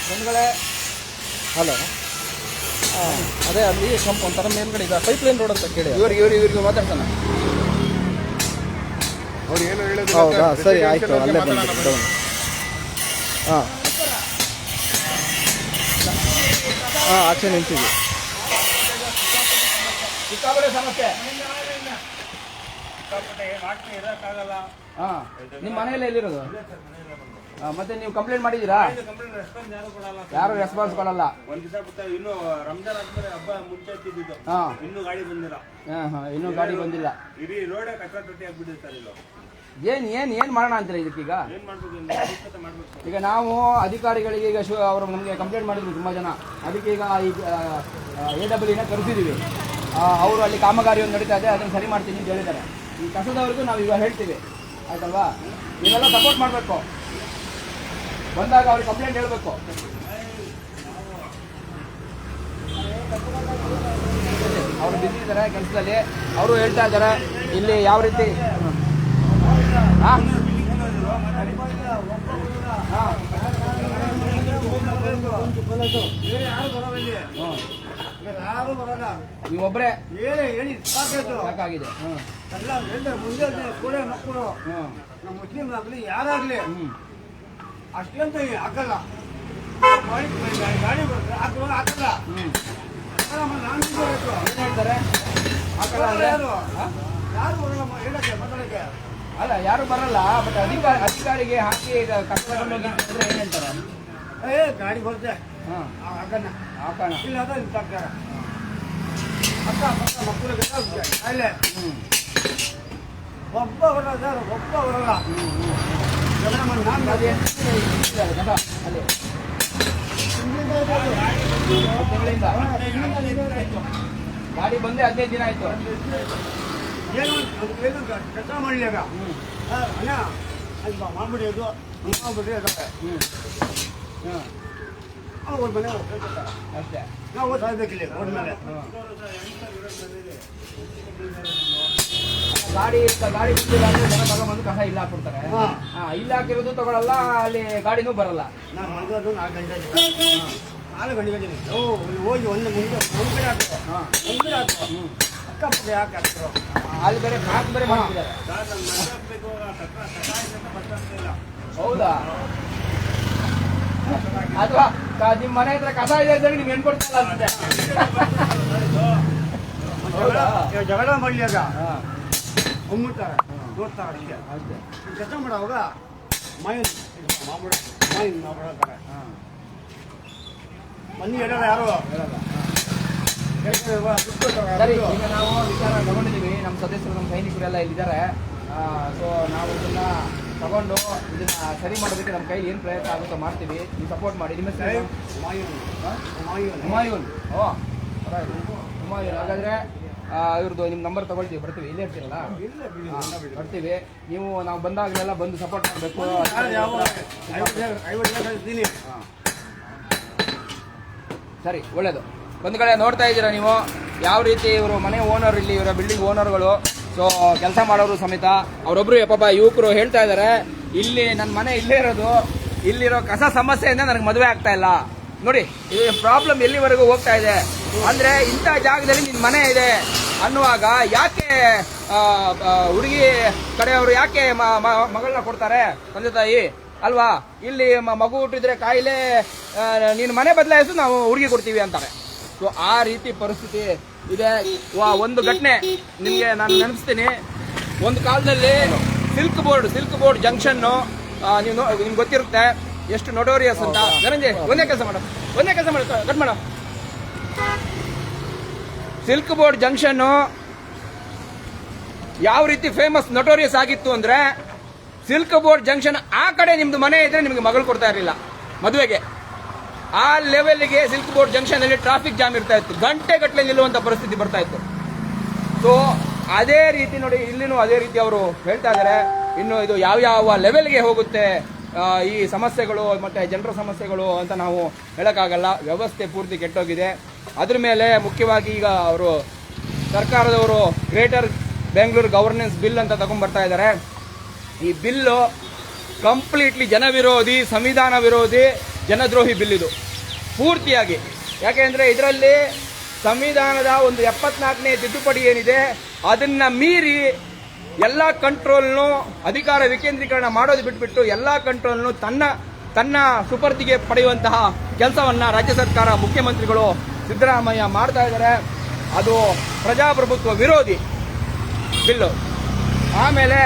ಬಂದ್ಗಳೇ. ಹಲೋ. ಹಾಂ ಅದೇ ಅಲ್ಲಿ ಸ್ವಲ್ಪ ಒಂಥರ ಮೇಲ್ಗಡೆ ಇದೆ. ಪೈಪ್ ಲೈನ್ ರೋಡ್ ಅಂತ ಕೇಳಿ. ಇವ್ರಿಗೆ ಇವ್ರಿಗೆ ಇವ್ರಿಗೆ ಮಾತಾಡ್ತಾನೆ ಅವ್ರು ಏನು ಹೇಳಿದ್ರು ಹೌದಾ? ಸರಿ ಆಯ್ತು. ಅಲ್ಲೇ ಬಂದು ಹಾಂ. ಹಾಂ ಆಚೆ ನಿಂತಿದ್ವಿ. ಸಿಕ್ಕಾಪಟ್ಟೆ ಸಮಸ್ಯೆ. ಹಾ ನಿಮ್ಮ ಮನೆಯಲ್ಲೇ ಎಲ್ಲಿರೋದು? ಮತ್ತೆ ನೀವು ಕಂಪ್ಲೇಂಟ್ ಮಾಡಿದ್ದೀರಾ? ಯಾರು ರೆಸ್ಪಾನ್ಸ್ ಕೊಡಲ್ಲ? ಒಂದ್ ದಿವಸ ಬಿಟ್ಟು ಇನ್ನು ರಂಜಾನ್ ಆದ್ಮೇಲೆ ಹಬ್ಬ ಮುಂಚೆ ಇನ್ನೂ ಗಾಡಿ ಬಂದಿಲ್ಲ. ಹಾ ಹಾ ಇನ್ನೂ ಗಾಡಿ ಬಂದಿಲ್ಲ. ಇಡೀ ರೋಡೇ ಕಚ್ಚಾ ತೊಟ್ಟಿ ಆಗ್ಬಿಟ್ಟಿದೆ ಸರ್ ಏನ್ ಏನ್ ಏನ್ ಮಾಡೋಣ ಅಂತೀರಾ ಇದಕ್ಕೀಗ? ಈಗ ನಾವು ಅಧಿಕಾರಿಗಳಿಗೆ ಈಗ ಶು ಅವರು ನಮಗೆ ಕಂಪ್ಲೇಂಟ್ ಮಾಡಿದ್ರು ತುಂಬ ಜನ. ಅದಕ್ಕೆ ಈಗ ಈಗ ಎ ಡಬ್ಲ್ಯೂನ ಕರೆಸಿದ್ದೀವಿ ಅವರು ಅಲ್ಲಿ ಕಾಮಗಾರಿ ಒಂದು ನಡೀತಾ ಇದೆ ಅದನ್ನು ಸರಿ ಮಾಡ್ತೀನಿ ಅಂತ ಹೇಳಿದ್ದಾರೆ. ಈ ಕಸದವ್ರಿಗೂ ನಾವು ಇವಾಗ ಹೇಳ್ತೀವಿ. ಆಯ್ತಲ್ವಾ? ಇವೆಲ್ಲ ಸಪೋರ್ಟ್ ಮಾಡಬೇಕು. ಬಂದಾಗ ಅವ್ರಿಗೆ ಕಂಪ್ಲೇಂಟ್ ಹೇಳಬೇಕು. ಅವರು ಬಿದ್ದಿದ್ದಾರೆ ಕೆಲಸದಲ್ಲಿ. ಅವರು ಹೇಳ್ತಾ ಇದ್ದಾರೆ ಇಲ್ಲಿ ಯಾವ ರೀತಿ ಯಾರು ಬರಲ್ಲ ನೀವೊಬ್ಬರೇ ಹೇಳಿ ಹೇಳಿ ಸಾಕಾಗಿದೆ. ಹ್ಮ್. ಎಲ್ಲ ಎಲ್ಲ ಮುಂದೆ ಕೂಡ ಮಕ್ಕಳು. ನಮ್ಮ ಮುಸ್ಲಿಂ ಆಗಲಿ ಯಾರಾಗಲಿ ಅಷ್ಟಂತ ಹಾಕಲ್ಲ. ಗಾಡಿ ಗಾಡಿ ಬರ್ತದೆ ಹಾಕುವಾಗ ಹಾಕಲ್ಲ. ನಾನು. ಏನ್ ಹೇಳ್ತಾರೆ? ಹಾಕಲ್ಲ ಯಾರು? ಬರಲ್ಲ ಹೇಳಕ್ಕೆ ಮಾತಾಡಕ್ಕೆ? ಅಲ್ಲ ಯಾರು ಬರಲ್ಲ ಬಟ್ ಅಧಿಕಾರಿ ಅಧಿಕಾರಿಗೆ ಹಾಕಿ ಈಗ ಕಸ ತಗೊಂಡು ಹೋಗಿ ಅಂತಂದ್ರೆ ಏನ್ ಹೇಳ್ತಾರೆ? ಏ ಗಾಡಿ ಬರುತ್ತೆ ಹಾ. ಹಾಕೋಣ ಇಲ್ಲ ಅದ ಸರ್ಕಾರ ಅಕ್ಕ ಪಕ್ಕ ಮಕ್ಕಳಿಗೆ ಅಲ್ಲೇ. ಒಬ್ಬ ಬರಲ್ಲ ಸರ್ ಒಬ್ಬ ಬರಲ್ಲ. ಜನ ನಾನು ಅದೇ ಗಾಡಿ ಬಂದೆ ಹದಿನೈದು ದಿನ ಆಯ್ತು. ಏನು ಏನು ಕೆಲಸ ಮಾಡಲಿಲ್ಲ. ಅಣ್ಣ ಅಲ್ಲಿ ಮಾಡ್ಬಿಡಿ ಅದು. ಮಾಡ್ಬಿಡಿ ಅದು. ಹಾಂ ಅವ್ರ ಮನೆ. ಅಷ್ಟೇ. ನಾವು ಸಾಯ್ಬೇಕಿಲ್ಲ ರೋಡ್ ಮೇಲೆ ಗಾಡಿ ಗಾಡಿ ಬಿಟ್ಟಿಲ್ಲ ಅಂದ್ರೆ ಜನ ತಗೊಂಬಂದು ಕಸ ಇಲ್ಲ ಹಾಕ್ಬಿಡ್ತಾರೆ. ಹಾಂ. ಹಾ ಇಲ್ಲ ಹಾಕಿರೋದು ತಗೊಳಲ್ಲ ಅಲ್ಲಿ ಗಾಡಿನೂ ಬರಲ್ಲ. ನಾನು ಮಲ್ಗೋದು ನಾಲ್ಕು ಗಂಟೆ ನಾಲ್ಕು ಗಂಟೆ ಗಂಟೆ ಓ ಹೋಗಿ ಒಂದು ಮುಂದೆ ಒಂದು ಕಡೆ ಹಾಕೋ ಹಾ. ಒಂದು ಕಡೆ ಹಾಕೋ ಅಕ್ಕಪಕ್ಕ ಯಾಕೆ ಹಾಕ್ತಾರೋ ಅಲ್ಲಿ ಬೇರೆ ಪ್ಯಾಕ್ ಬೇರೆ ಮಾಡ್ತಿದ್ದಾರೆ. ಹೌದಾ? ಅಥವಾ ನಿಮ್ಮ ನಿಮ್ ಮನೆ ಹತ್ರ ಕಸ ಇದೆ ಅಂತ ಹೇಳಿ ಹೆಣ್ಕೊಡ್ತಲ್ಲ ಇವಾಗ ಜಗಳ ಮಾಡ್ಲಿಯಾಗ ಗುಮ್ಮುತ್ತಾರೆ ನೋಡ್ತಾರೆ ಅಷ್ಟೇ. ಅಷ್ಟೇ. ಕೆಲಸ ಮಾಡೋವಾಗ ಮಾಯಿನ್. ಮಾಮೂಡ ಮಾಯಿನ್ ಮಾಡ್ತಾರೆ ಮನೆ ಹೇಳಲ್ಲ ಯಾರು ಹೇಳಲ್ಲ. ಸರಿ ಈಗ ನಾವು ವಿಚಾರ ತಗೊಂಡಿದ್ದೀವಿ. ನಮ್ಮ ಸದಸ್ಯರು ನಮ್ಮ ಸೈನಿಕರೆಲ್ಲ ಇಲ್ಲಿದ್ದಾರೆ. ಸೊ ನಾವು ಇದನ್ನ ತಗೊಂಡು ಇದನ್ನ ಸರಿ ಮಾಡೋದಕ್ಕೆ ನಮ್ಮ ಕೈಲಿ ಏನು ಪ್ರಯತ್ನ ಆಗುತ್ತೋ ಮಾಡ್ತೀವಿ. ನೀವು ಸಪೋರ್ಟ್ ಮಾಡಿ. ನಿಮ್ಮ ಹೆಸರು ಏನು? ಮಾಯಿನ್ ಮಾಯಿನ್ ಹುಮಾಯೂನ್. ಓ ಹುಮಾಯೂನ್. ಹಾಗಾದ್ರೆ ಇವ್ರದ್ದು ನಿಮ್ಮ ನಂಬರ್ ತಗೊಳ್ತೀವಿ. ಬರ್ತೀವಿ. ಇಲ್ಲೇ ಇರ್ತೀರಲ್ಲ? ಬರ್ತೀವಿ. ನೀವು ನಾವು ಬಂದಾಗಲೆಲ್ಲ ಬಂದು ಸಪೋರ್ಟ್ ಮಾಡಬೇಕು. ಸರಿ ಒಳ್ಳೇದು. ಒಂದು ಕಡೆ ನೋಡ್ತಾ ಇದ್ದೀರಾ ನೀವು? ಯಾವ ರೀತಿ ಇವರು ಮನೆ ಓನರ್ ಇಲ್ಲಿ, ಇವರ ಬಿಲ್ಡಿಂಗ್ ಓನರ್ಗಳು ಸೊ ಕೆಲಸ ಮಾಡೋರು ಸಮೇತ. ಅವರೊಬ್ರು ಪಾಪ ಯುವಕರು ಹೇಳ್ತಾ ಇದ್ದಾರೆ ಇಲ್ಲಿ ನನ್ನ ಮನೆ ಇಲ್ಲೇ ಇರೋದು, ಇಲ್ಲಿರೋ ಕಸ ಸಮಸ್ಯೆಯಿಂದ ನನಗೆ ಮದುವೆ ಆಗ್ತಾ ಇಲ್ಲ. ನೋಡಿ, ಈ ಪ್ರಾಬ್ಲಮ್ ಎಲ್ಲಿವರೆಗೂ ಹೋಗ್ತಾ ಇದೆ? ಅಂದ್ರೆ ಇಂಥ ಜಾಗದಲ್ಲಿ ನಿನ್ನ ಮನೆ ಇದೆ ಅನ್ನುವಾಗ ಯಾಕೆ ಹುಡುಗಿ ಕಡೆಯವರು ಯಾಕೆ ಮಗಳನ್ನ ಕೊಡ್ತಾರೆ? ತಂದೆ, ತಾಯಿ, ಅಲ್ವಾ? ಇಲ್ಲಿ ಮಗು ಹುಟ್ಟಿದ್ರೆ ಕಾಯಿಲೆ ನೀನು ಮನೆ ಬದಲಾಯಿಸು, ನಾವು ಹುಡುಗಿ ಕೊಡ್ತೀವಿ ಅಂತಾರೆ. ಸೊ ಆ ರೀತಿ ಪರಿಸ್ಥಿತಿ ಇದೆ. ಒಂದು ಘಟನೆ ನಿಮಗೆ ನಾನು ನೆನಪಿಸ್ತೀನಿ. ಒಂದು ಕಾಲದಲ್ಲಿ silk board silk board junction ನೀವು ನಿಮ್ಗೆ ಗೊತ್ತಿರುತ್ತೆ. ಎಷ್ಟು ನೊಟೋರಿಯಸ್ ಅಂತ. ಧನಂಜಯ್ ಒಂದೇ ಕೆಲಸ ಮಾಡ. ಒಂದೇ ಕೆಲಸ ಮಾಡ. ಕಟ್ ಮಾಡ. ಸಿಲ್ಕ್ ಬೋರ್ಡ್ ಜಂಕ್ಷನ್ನು ಯಾವ ರೀತಿ ಫೇಮಸ್ ನೊಟೋರಿಯಸ್ ಆಗಿತ್ತು ಅಂದ್ರೆ ಸಿಲ್ಕ್ ಬೋರ್ಡ್ ಜಂಕ್ಷನ್ ಆ ಕಡೆ ನಿಮ್ದು ಮನೆ ಇದ್ರೆ ನಿಮಗೆ ಮಗಳು ಕೊಡ್ತಾ ಇರಲಿಲ್ಲ. ಮದುವೆಗೆ. ಆ ಲೆವೆಲ್ಗೆ ಸಿಲ್ಕ್ ಬೋರ್ಡ್ ಜಂಕ್ಷನ್ ಅಲ್ಲಿ ಟ್ರಾಫಿಕ್ ಜಾಮ್ ಇರ್ತಾ ಇತ್ತು. ಗಂಟೆ ಗಟ್ಟಲೆ ನಿಲ್ಲುವಂತ ಪರಿಸ್ಥಿತಿ ಬರ್ತಾ ಇತ್ತು. ಸೊ ಅದೇ ರೀತಿ ನೋಡಿ, ಇಲ್ಲಿನೂ ಅದೇ ರೀತಿ ಅವರು ಹೇಳ್ತಾ ಇದ್ದಾರೆ ಇನ್ನು ಇದು ಯಾವ ಯಾವ ಲೆವೆಲ್ಗೆ ಹೋಗುತ್ತೆ ಈ ಸಮಸ್ಯೆಗಳು ಮತ್ತೆ ಜನರ ಸಮಸ್ಯೆಗಳು ಅಂತ ನಾವು ಹೇಳಕ್ಕಾಗಲ್ಲ. ವ್ಯವಸ್ಥೆ ಪೂರ್ತಿ ಕೆಟ್ಟೋಗಿದೆ. ಅದ್ರ ಮೇಲೆ ಮುಖ್ಯವಾಗಿ ಈಗ ಅವರು ಸರ್ಕಾರದವರು ಗ್ರೇಟರ್ ಬೆಂಗಳೂರು ಗವರ್ನೆನ್ಸ್ ಬಿಲ್ ಅಂತ ತಗೊಂಡ್ಬರ್ತಾ ಇದ್ದಾರೆ ಈ ಬಿಲ್ಲು ಕಂಪ್ಲೀಟ್ಲಿ ಜನ ವಿರೋಧಿ ಸಂವಿಧಾನ ವಿರೋಧಿ ಜನದ್ರೋಹಿ ಬಿಲ್ಲಿದು. ಪೂರ್ತಿಯಾಗಿ. ಯಾಕೆಂದರೆ ಇದರಲ್ಲಿ ಸಂವಿಧಾನದ ಒಂದು ಎಪ್ಪತ್ನಾಲ್ಕನೇ ತಿದ್ದುಪಡಿ ಏನಿದೆ, ಅದನ್ನು ಮೀರಿ ಎಲ್ಲ ಕಂಟ್ರೋಲ್ನು ಅಧಿಕಾರ ವಿಕೇಂದ್ರೀಕರಣ ಮಾಡೋದು ಬಿಟ್ಬಿಟ್ಟು ಎಲ್ಲ ಕಂಟ್ರೋಲ್ನು ತನ್ನ ತನ್ನ ಸುಪರ್ದಿಗೆ ಪಡೆಯುವಂತಹ ಕೆಲಸವನ್ನು ರಾಜ್ಯ ಸರ್ಕಾರ ಮುಖ್ಯಮಂತ್ರಿಗಳು ಸಿದ್ದರಾಮಯ್ಯ ಮಾಡ್ತಾ ಇದ್ದಾರೆ. ಅದು ಪ್ರಜಾಪ್ರಭುತ್ವ ವಿರೋಧಿ ಬಿಲ್ಲು. ಆಮೇಲೆ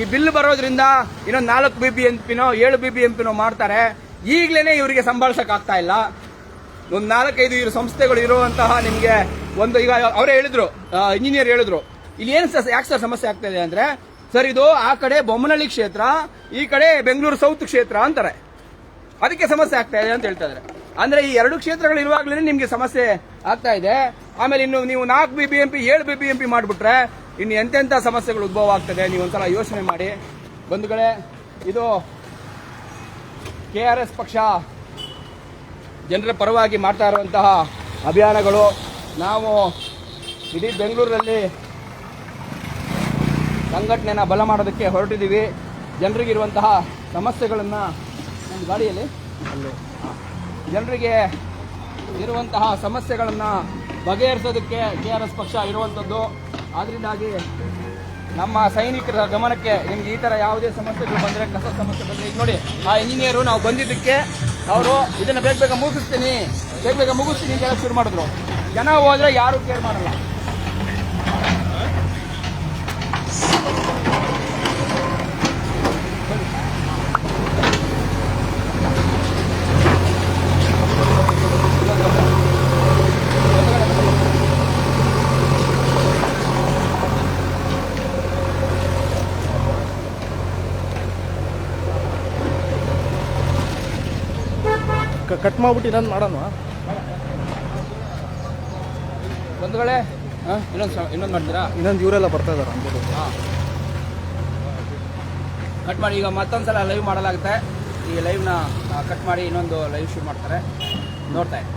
ಈ ಬಿಲ್ ಬರೋದ್ರಿಂದ ಇನ್ನೊಂದು ನಾಲ್ಕು ಬಿ ಬಿ ಎಂ ಪಿನೋ ಏಳು ಬಿ ಬಿ ಎಂ ಪಿನೋ ಮಾಡ್ತಾರೆ. ಈಗಲೇ ಇವರಿಗೆ ಸಂಭಾಳಿಸೋಕ್ಕಾಗ್ತಾ ಇಲ್ಲ. ಒಂದು ನಾಲ್ಕೈದು ಇರೋ ಸಂಸ್ಥೆಗಳು ಇರುವಂತಹ ನಿಮಗೆ ಒಂದು ಈಗ ಅವರೇ ಹೇಳಿದ್ರು ಇಂಜಿನಿಯರ್ ಹೇಳಿದ್ರು. ಇಲ್ಲಿ ಏನು ಸರ್, ಯಾಕೆ ಸರ್ ಸಮಸ್ಯೆ ಆಗ್ತಾ ಇದೆ ಅಂದ್ರೆ, ಸರ್ ಇದು ಆ ಕಡೆ ಬೊಮ್ಮನಹಳ್ಳಿ ಕ್ಷೇತ್ರ, ಈ ಕಡೆ ಬೆಂಗಳೂರು ಸೌತ್ ಕ್ಷೇತ್ರ ಅಂತಾರೆ. ಅದಕ್ಕೆ ಸಮಸ್ಯೆ ಆಗ್ತಾ ಇದೆ ಅಂತ ಹೇಳ್ತಾ ಇದ್ದಾರೆ ಅಂದ್ರೆ ಈ ಎರಡು ಕ್ಷೇತ್ರಗಳು ಇರುವಾಗಲೇ ನಿಮಗೆ ಸಮಸ್ಯೆ ಆಗ್ತಾ ಇದೆ. ಆಮೇಲೆ ಇನ್ನು ನೀವು ನಾಲ್ಕು ಬಿ ಬಿ ಎಂ ಪಿ ಏಳು ಬಿ ಬಿ ಎಂ ಪಿ ಮಾಡಿಬಿಟ್ರೆ ಇನ್ನು ಎಂತೆಂಥ ಸಮಸ್ಯೆಗಳು ಉದ್ಭವ ಆಗ್ತದೆ ನೀವು ಒಂದ್ಸಲ ಯೋಚನೆ ಮಾಡಿ. ಬಂಧುಗಳೇ, ಇದು ಕೆ ಆರ್ ಎಸ್ ಪಕ್ಷ ಜನರ ಪರವಾಗಿ ಮಾಡ್ತಾ ಇರುವಂತಹ ಅಭಿಯಾನಗಳು. ನಾವು ಇಡೀ ಬೆಂಗಳೂರಲ್ಲಿ ಸಂಘಟನೆನ ಬಲ ಮಾಡೋದಕ್ಕೆ ಹೊರಟಿದ್ದೀವಿ. ಜನರಿಗಿರುವಂತಹ ಸಮಸ್ಯೆಗಳನ್ನು ನಮ್ಮ ಗಾಡಿಯಲ್ಲಿ. ಜನರಿಗೆ ಇರುವಂತಹ ಸಮಸ್ಯೆಗಳನ್ನು ಬಗೆಹರಿಸೋದಕ್ಕೆ ಕೆ ಆರ್ ಎಸ್ ಪಕ್ಷ ಇರುವಂಥದ್ದು ಆದ್ರಿಂದಾಗಿ ನಮ್ಮ ಸೈನಿಕರ ಗಮನಕ್ಕೆ ನಿಮ್ಗೆ ಈ ಥರ ಯಾವುದೇ ಸಮಸ್ಯೆಗಳು ಬಂದರೆ ಕಸ ಸಮಸ್ಯೆ ಬಂದರೆ ಈಗ ನೋಡಿ, ಆ ಇಂಜಿನಿಯರು ನಾವು ಬಂದಿದ್ದಕ್ಕೆ ಅವರು ಇದನ್ನು ಬೇಗ ಬೇಗ ಮುಗಿಸ್ತೀನಿ, ಬೇಗ ಬೇಗ ಮುಗಿಸ್ತೀನಿ ಶುರು ಮಾಡಿದ್ರು. ಜನ ಹೋದ್ರೆ ಯಾರು ಕೇರ್ ಮಾಡಲ್ಲ. ಕಟ್ ಮಾಡ್ಬಿಟ್ಟು ಇನ್ನೊಂದು ಮಾಡೋಣ. ಬಂಧುಗಳೇ ಇನ್ನೊಂದು ಇನ್ನೊಂದು ಮಾಡ್ತೀರಾ? ಇನ್ನೊಂದು ಇವರೆಲ್ಲ ಬರ್ತಾ ಇದಾರೆ ಹಾಂ. ಕಟ್ ಮಾಡಿ ಈಗ ಮತ್ತೊಂದ್ಸಲ ಲೈವ್ ಮಾಡಲಾಗುತ್ತೆ. ಈ ಲೈವ್ನ ಕಟ್ ಮಾಡಿ ಇನ್ನೊಂದು ಲೈವ್ ಶೂಟ್ ಮಾಡ್ತಾರೆ. ನೋಡ್ತಾ ಇರಿ.